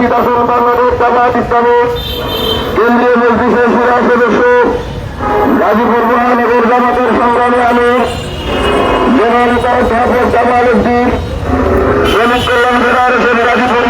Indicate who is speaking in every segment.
Speaker 1: উপস্থিত আছেন বাংলাদেশ জামাত ইসলামের কেন্দ্রীয় মন্ত্রীসের সুরা সদস্য গাজীপুর মহানগর জামাতের সংগ্রামে আমির জেলা জামাল উদ্দিন শ্রমিক কল্যাণ ফেডারেশন গাজীপুর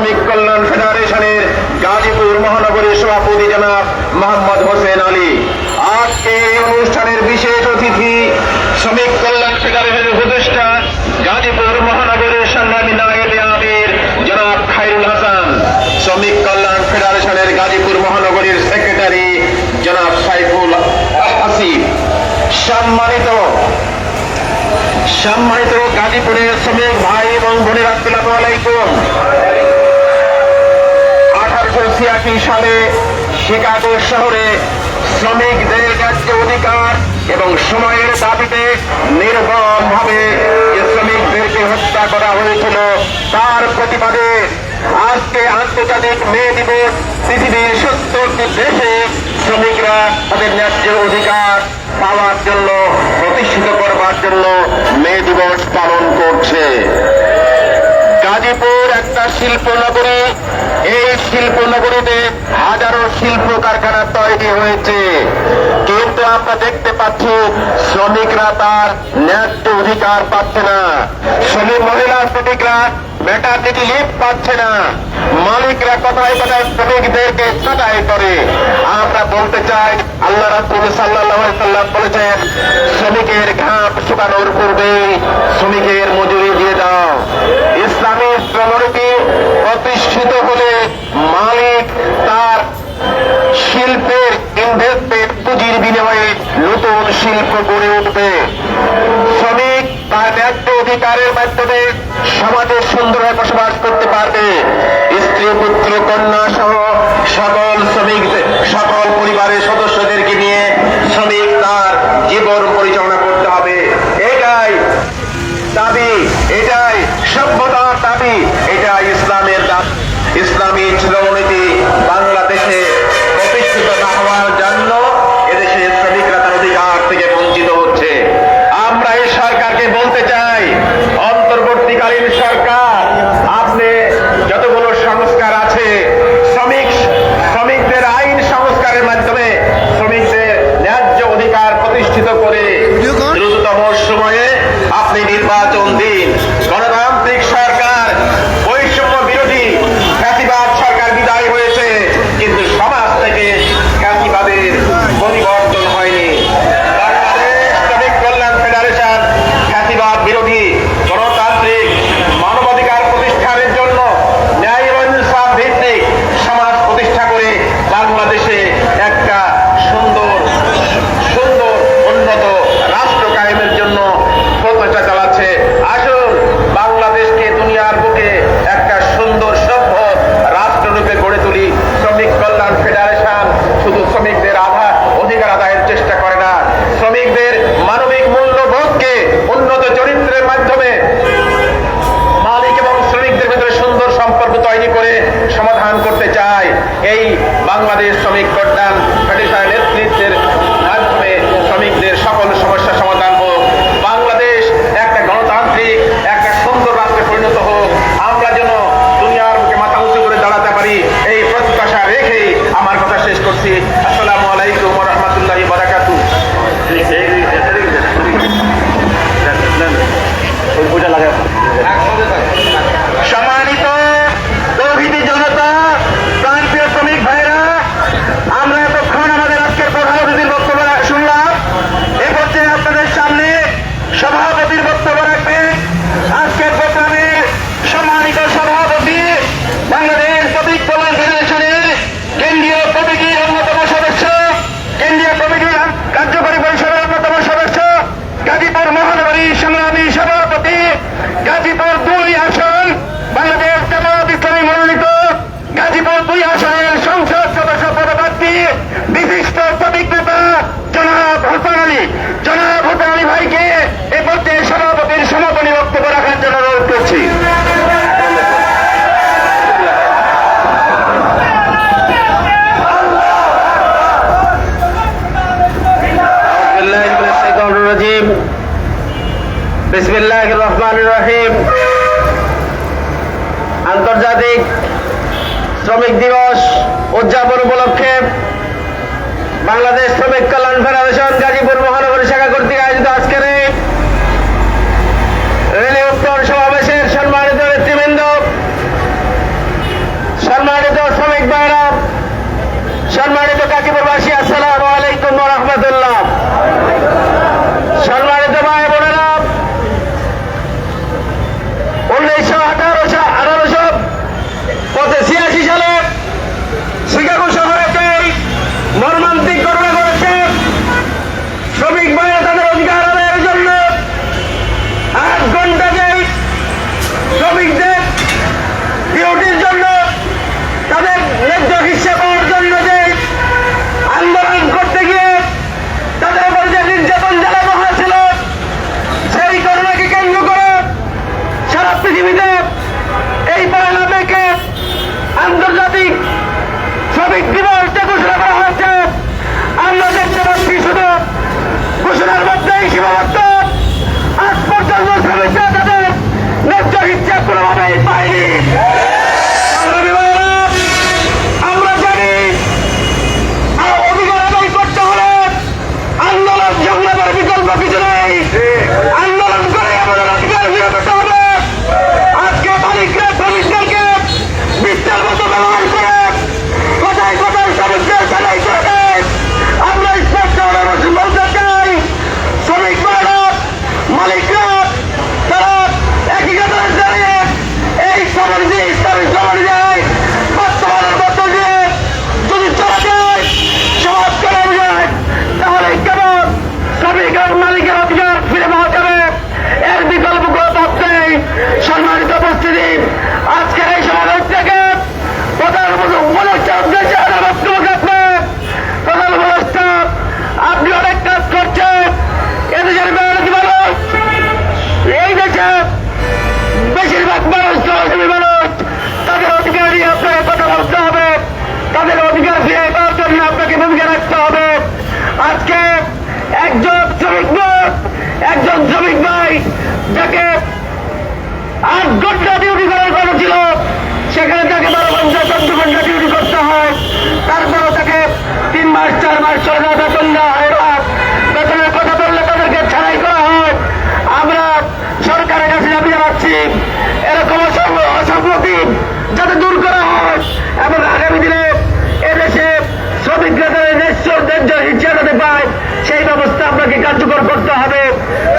Speaker 1: ইসলামিক কল্যাণ ফেডারেশনের গাজীপুর মহানগরীর সভাপতি জনাব মোহাম্মদ হোসেন আলী। আজকে এই অনুষ্ঠানের বিশেষ অতিথি শ্রমিক কল্যাণ ফেডারেশনের উপদেষ্টা গাজীপুর মহানগরের সংগ্রামী নায়েব আমির জনাব খাইরুল হাসান, শ্রমিক কল্যাণ ফেডারেশনের গাজীপুর মহানগরীর সেক্রেটারি জনাব সাইফুল হাসিফ সম্মানিত সম্মানিত গাজীপুরের শ্রমিক ভাই এবং বোনেরা, আসসালামু আলাইকুম। ছিয়াশি সালে শিকাগো শহরে শ্রমিকদের ন্যায্য অধিকার এবং সময়ের দাবিতে নির্মমভাবে যে শ্রমিকদেরকে হত্যা করা হয়েছিল, তার প্রতিবাদে আজকে আন্তর্জাতিক মে দিবস, পৃথিবীর সত্তরটি দেশে শ্রমিকরা তাদের ন্যায্য অধিকার পাওয়ার জন্য প্রতিষ্ঠিত করবার জন্য মে দিবস পালন করছে। জয়পুর একটা শিল্প নগরী এই শিল্প নগরীতে হাজারো শিল্প কারখানা তৈরি হয়েছে। কিন্তু আমরা দেখতে পাচ্ছি, শ্রমিকরা তার ন্যায্য অধিকার পাচ্ছে না। শ্রমিক মহিলা, শ্রমিকরা মেটার্নিটি লিভ পাচ্ছে না। মালিকরা কথায় কথায় শ্রমিকদেরকে ছাটাই করে। আমরা বলতে চাই, আল্লাহ রাসুল সাল্লাহ সাল্লাম বলেছেন, শ্রমিকের ঘাম শুকানোর পূর্বে শ্রমিকের মজুরি দিয়ে দাও। চিত্রনাট্যমণ্ডলী প্রতিষ্ঠিত হলে মালিক তার শিল্পের ইনভেস্টমেন্ট পুঁজির বিনিময়ে নতুন শিল্প গড়ে উঠবে। শ্রমিক তার ন্যায্য অধিকারের মাধ্যমে সমাজে সুন্দরভাবে বসবাস করতে পারবে। স্ত্রী, পুত্র, কন্যা সহ সকল শ্রমিক, সকল পরিবারের সদস্যদেরকে নিয়ে শ্রমিক তার জীবন পরিচালনা করতে হবে। এটাই দাবি প্রশাসন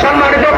Speaker 1: সম্মানিত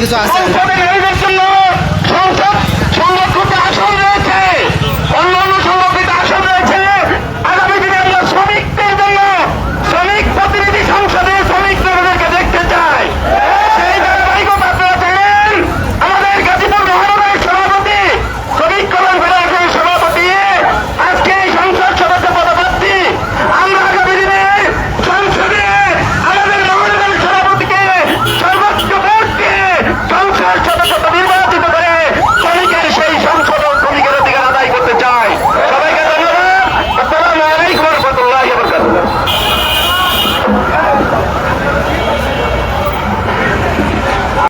Speaker 2: কাছে কিছু আছে?
Speaker 3: সংসদে নারীদের জন্য